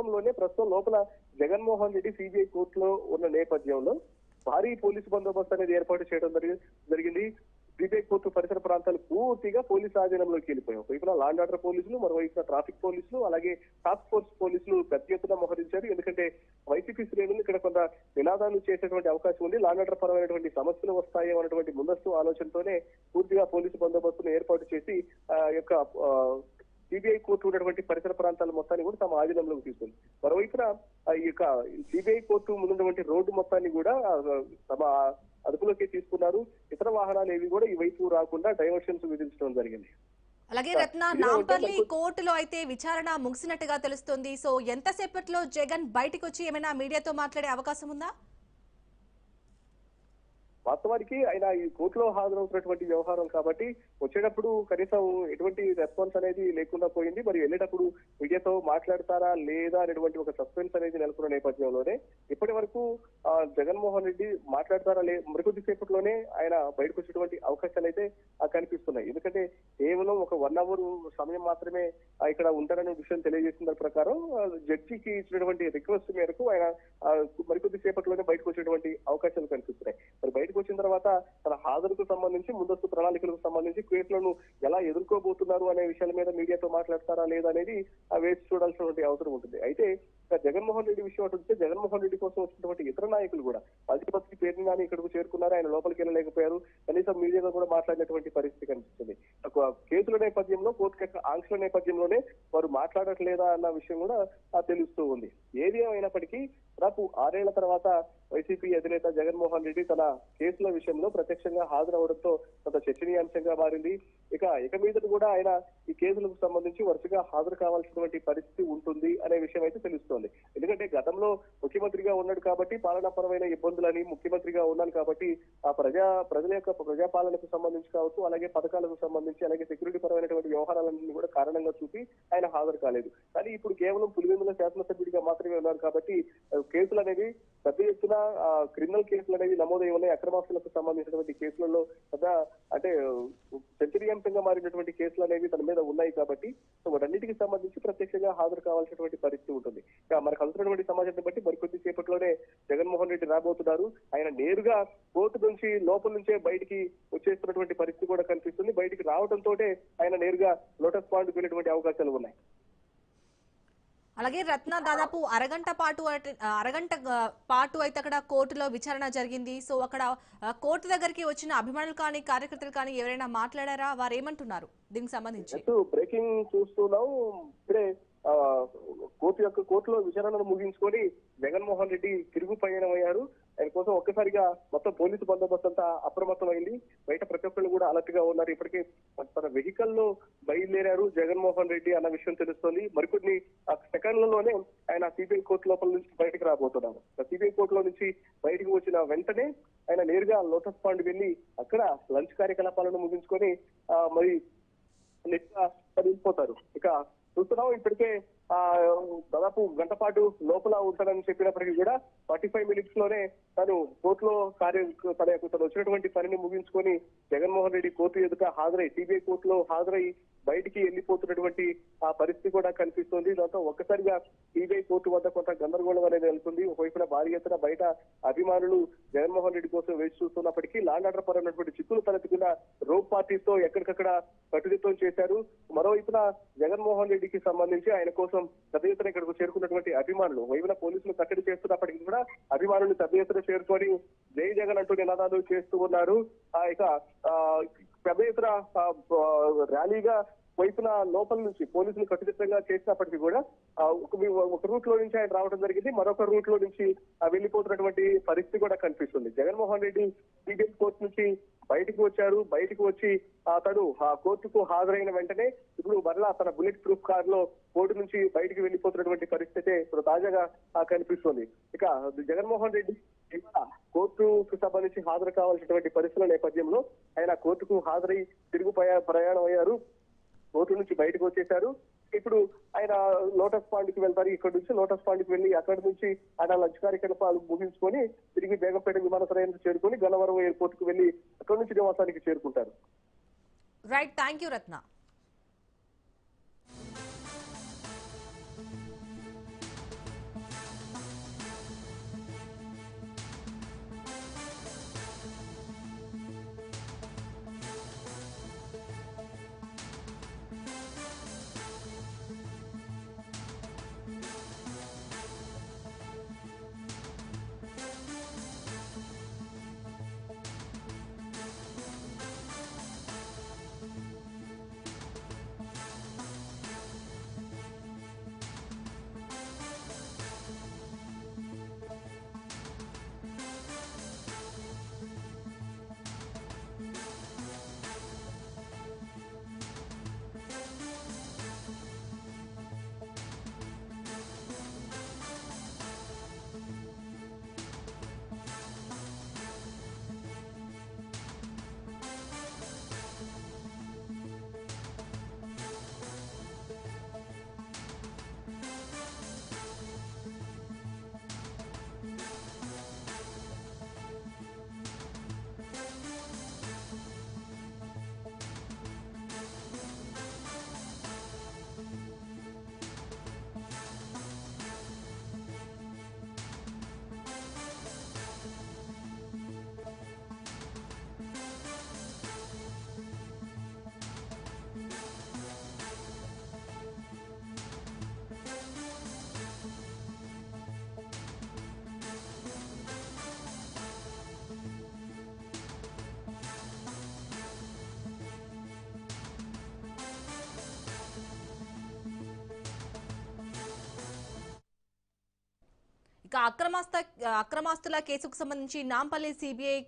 క్రమంలోనే ప్రస్తుతం లోపల జగన్మోహన్ రెడ్డి సిబిఐ కోర్టులో ఉన్న నేపథ్యంలో భారీ పోలీసు బందోబస్తు అనేది ఏర్పాటు చేయడం జరిగింది. సిబిఐ కోర్టు పరిసర ప్రాంతాలు పూర్తిగా పోలీసు ఆధీనంలోకి వెళ్ళిపోయాయి. ఒకవైపున లాండ్ ఆర్డర్ పోలీసులు మరోవైపున ట్రాఫిక్ పోలీసులు అలాగే టాస్క్ ఫోర్స్ పోలీసులు పెద్ద ఎత్తున మోహరించారు. ఎందుకంటే వైసీపీ శ్రేణులు ఇక్కడ కొంత నినాదాలు చేసేటువంటి అవకాశం ఉంది. లాండ్ ఆర్డర్ పరమైనటువంటి సమస్యలు వస్తాయి అన్నటువంటి ముందస్తు ఆలోచనతోనే పూర్తిగా పోలీసు బందోబస్తును ఏర్పాటు చేసి ఆ యొక్క సిబిఐ కోర్టు ఉన్నటువంటి పరిసర ప్రాంతాల మొత్తాన్ని కూడా తమ ఆధీనంలోకి తీసుకుంది. మరోవైపున ఈ యొక్క సిబిఐ కోర్టు ముందున్నటువంటి రోడ్డు మొత్తాన్ని కూడా తమ అదుపులోకి తీసుకున్నారు. ఇతర వాహనాలు ఏవి కూడా ఈ వైపు రాకుండా డైవర్షన్స్ విధించడం జరిగింది. అలాగే రత్న నాంపల్లి కోర్టులో అయితే విచారణ ముగిసినట్టుగా తెలుస్తుంది. సో ఎంతసేపట్లో జగన్ బయటికి వచ్చి ఏమైనా మీడియాతో మాట్లాడే అవకాశం ఉందా? వాస్తవానికి ఆయన ఈ కోర్టులో హాజరవుతున్నటువంటి వ్యవహారం కాబట్టి వచ్చేటప్పుడు కనీసం ఎటువంటి రెస్పాన్స్ అనేది లేకుండా పోయింది. మరి వెళ్ళేటప్పుడు మీడియాతో మాట్లాడతారా లేదా అనేటువంటి ఒక సస్పెన్స్ అనేది నెలకొన్న నేపథ్యంలోనే ఇప్పటి వరకు జగన్మోహన్ రెడ్డి మాట్లాడతారా లే మరికొద్దిసేపట్లోనే ఆయన బయటకు వచ్చేటువంటి అవకాశాలు అయితే కనిపిస్తున్నాయి. ఎందుకంటే కేవలం ఒక వన్ అవర్ సమయం మాత్రమే ఇక్కడ ఉంటారనే విషయం తెలియజేసిన దాని ప్రకారం జడ్జికి ఇచ్చినటువంటి రిక్వెస్ట్ మేరకు ఆయన మరికొద్దిసేపట్లోనే బయటకు వచ్చేటువంటి అవకాశాలు కనిపిస్తున్నాయి. వచ్చిన తర్వాత తన హాజరుకు సంబంధించి ముందస్తు ప్రణాళికలకు సంబంధించి కేసులను ఎలా ఎదుర్కోబోతున్నారు అనే విషయాల మీద మీడియాతో మాట్లాడతారా లేదా అనేది ఆ వేచి చూడాల్సినటువంటి అవసరం ఉంటుంది. అయితే జగన్మోహన్ రెడ్డి విషయం అటు వస్తే జగన్మోహన్ రెడ్డి కోసం వచ్చినటువంటి ఇతర నాయకులు కూడా పది పేరుని కానీ ఇక్కడకు చేరుకున్నారు ఆయన లోపలికి వెళ్ళలేకపోయారు కనీసం మీడియాలో కూడా మాట్లాడినటువంటి పరిస్థితి కనిపిస్తుంది ఒక కేసుల నేపథ్యంలో కోర్టు యొక్క ఆంక్షల నేపథ్యంలోనే వారు మాట్లాడట్లేదా అన్న విషయం కూడా తెలుస్తూ ఉంది. ఏది ఏమైనప్పటికీ రేపు ఆరేళ్ళ తర్వాత వైసీపీ అధినేత జగన్మోహన్ రెడ్డి తన కేసుల విషయంలో ప్రత్యక్షంగా హాజరవడంతో కొంత చర్చనీయాంశంగా మారింది. ఇక ఇక మీదట కూడా ఆయన కేసులకు సంబంధించి వరుసగా హాజరు కావాల్సినటువంటి పరిస్థితి ఉంటుంది అనే విషయం అయితే తెలుస్తోంది. ఎందుకంటే గతంలో ముఖ్యమంత్రిగా ఉన్నాడు కాబట్టి పాలనాపరమైన ఇబ్బందులని ముఖ్యమంత్రిగా ఉన్నాను కాబట్టి ఆ ప్రజా ప్రజల యొక్క ప్రజాపాలనకు సంబంధించి కావచ్చు అలాగే పథకాలకు సంబంధించి అలాగే సెక్యూరిటీ పరమైనటువంటి వ్యవహారాలన్నీ కూడా కారణంగా చూపి ఆయన హాజరు కాలేదు. కానీ ఇప్పుడు కేవలం పులివెందుల శాసనసభ్యుడిగా మాత్రమే ఉన్నారు కాబట్టి కేసులు అనేవి పెద్ద ఎత్తున క్రిమినల్ కేసులు అనేవి నమోదై ఉన్నాయి అక్రమాస్తులకు సంబంధించినటువంటి కేసులలో పెద్ద అంటే చర్చనీయాంశంగా మారినటువంటి కేసులు అనేవి తన మీద ఉన్నాయి కాబట్టి సో వాటన్నిటికీ సంబంధించి ప్రత్యక్షంగా హాజరు కావాల్సినటువంటి పరిస్థితి ఉంటుంది. ఇక మనకు అందుతున్నటువంటి సమాచారం బట్టి మరికొద్ది సేపట్లోనే జగన్మోహన్ రెడ్డి రాబోతున్నారు. ఆయన నేరుగా కోర్టు నుంచి లోపల నుంచే బయటికి వచ్చేస్తున్నటువంటి పరిస్థితి కూడా కనిపిస్తుంది. బయటికి రావడంతో ఆయన నేరుగా లోటస్ పాండ్కి వెళ్ళేటువంటి అవకాశాలు ఉన్నాయి. అలాగే రత్న దాదాపు అరగంట పాటు అరగంట పాటు అయితే అక్కడ కోర్టులో విచారణ జరిగింది. సో అక్కడ కోర్టు దగ్గరికి వచ్చిన అభిమానులు కానీ కార్యకర్తలు కానీ ఎవరైనా మాట్లాడారా? వారు ఏమంటున్నారు దీనికి సంబంధించి? బ్రేకింగ్ చూస్తున్నాం. ఇప్పుడే కోర్టు యొక్క కోర్టులో విచారణను ముగించుకొని జగన్మోహన్ రెడ్డి తిరుగు పయనం అయ్యారు ఆయన కోసం ఒక్కసారిగా మొత్తం పోలీసు బందోబస్తు అంతా అప్రమత్తమైంది. బయట ప్రతి ఒక్కళ్ళు కూడా అలర్ట్గా ఉన్నారు. ఇప్పటికే తన వెహికల్లో బయలుదేరారు జగన్మోహన్ రెడ్డి అన్న విషయం తెలుస్తోంది. మరికొన్ని సెకండ్లలోనే ఆయన సిబిఐ కోర్టు లోపల నుంచి బయటకు రాబోతున్నారు. సిబిఐ కోర్టులో నుంచి బయటకు వచ్చిన వెంటనే ఆయన నేరుగా లోటస్ పాండ్ వెళ్ళి అక్కడ లంచ్ కార్యకలాపాలను ముగించుకొని మరి నెట్ వెళ్ళిపోతారు ఇక చూస్తున్నాం ఇప్పటికే ఆ దాదాపు గంట పాటు లోపల ఉంటాడని చెప్పినప్పటికీ కూడా ఫార్టీ ఫైవ్ మినిట్స్లోనే తను కోర్టులో కార్య తన యొక్క తను వచ్చినటువంటి పనిని ముగించుకొని జగన్మోహన్ రెడ్డి కోర్టు ఎదుట హాజరై సిబిఐ కోర్టులో హాజరై బయటికి వెళ్ళిపోతున్నటువంటి ఆ పరిస్థితి కూడా కనిపిస్తోంది. దాంతో ఒక్కసారిగా సిబిఐ కోర్టు వద్ద కొంత గందరగోళం అనేది నెలకొంది. ఒకవైపున భారీ ఎత్తున బయట అభిమానులు జగన్మోహన్ రెడ్డి కోసం వేచి చూస్తున్నప్పటికీ లాండ్ ఆర్డర్ పరమైనటువంటి చిక్కులు తలెత్తుకున్న రోప్ పార్టీతో ఎక్కడికక్కడ కట్టుదిట్టం చేశారు. మరోవైపున జగన్మోహన్ రెడ్డికి సంబంధించి ఆయన కోసం పెద్ద ఎత్తున ఇక్కడకు చేరుకున్నటువంటి అభిమానులు వైపున పోలీసులు కట్టడి చేస్తున్నప్పటికీ కూడా అభిమానులు పెద్ద ఎత్తున చేరుకొని జై జగన్ అంటూ నినాదాలు చేస్తూ ఉన్నారు. ఆ ఇక ఆ, పెద్ద ఎత్తున ర్యాలీగా వైపున లోపల నుంచి పోలీసులు కట్టుదిట్టంగా చేసినప్పటికీ కూడా ఒక రూట్లో నుంచి ఆయన రావడం జరిగింది. మరొక రూట్లో నుంచి వెళ్ళిపోతున్నటువంటి పరిస్థితి కూడా కనిపిస్తుంది. జగన్మోహన్ రెడ్డి సిబిఐ కోర్టు నుంచి బయటకు వచ్చారు. బయటకు వచ్చి అతడు ఆ కోర్టుకు హాజరైన వెంటనే ఇప్పుడు మరలా తన బుల్లెట్ ప్రూఫ్ కార్లో కోర్టు నుంచి బయటికి వెళ్ళిపోతున్నటువంటి పరిస్థితి ఇప్పుడు తాజాగా కనిపిస్తుంది. ఇక జగన్మోహన్ రెడ్డి కోర్టుకు సంబంధించి హాజరు కావాల్సినటువంటి పరిస్థితుల నేపథ్యంలో ఆయన కోర్టుకు హాజరై తిరుగు ప్రయాణం కోర్టు నుంచి బయటకు వచ్చేశారు. ఇప్పుడు ఆయన లోటస్ పాండ్కి వెళ్తారు. ఇక్కడ నుంచి లోటస్ పాండ్కి వెళ్ళి అక్కడి నుంచి ఆయన లంచ్ కార్యకలాపాలు ముగించుకొని తిరిగి బేగంపేట విమానాశ్రయానికి చేరుకొని గన్నవరం ఎయిర్పోర్ట్కు వెళ్ళి అక్కడ నుంచి నివాసానికి చేరుకుంటారు. రైట్ థ్యాంక్ యూ రత్న ఇక అక్రమాస్త అక్రమాస్తుల కేసుకు సంబంధించి నాంపల్లి సిబిఐ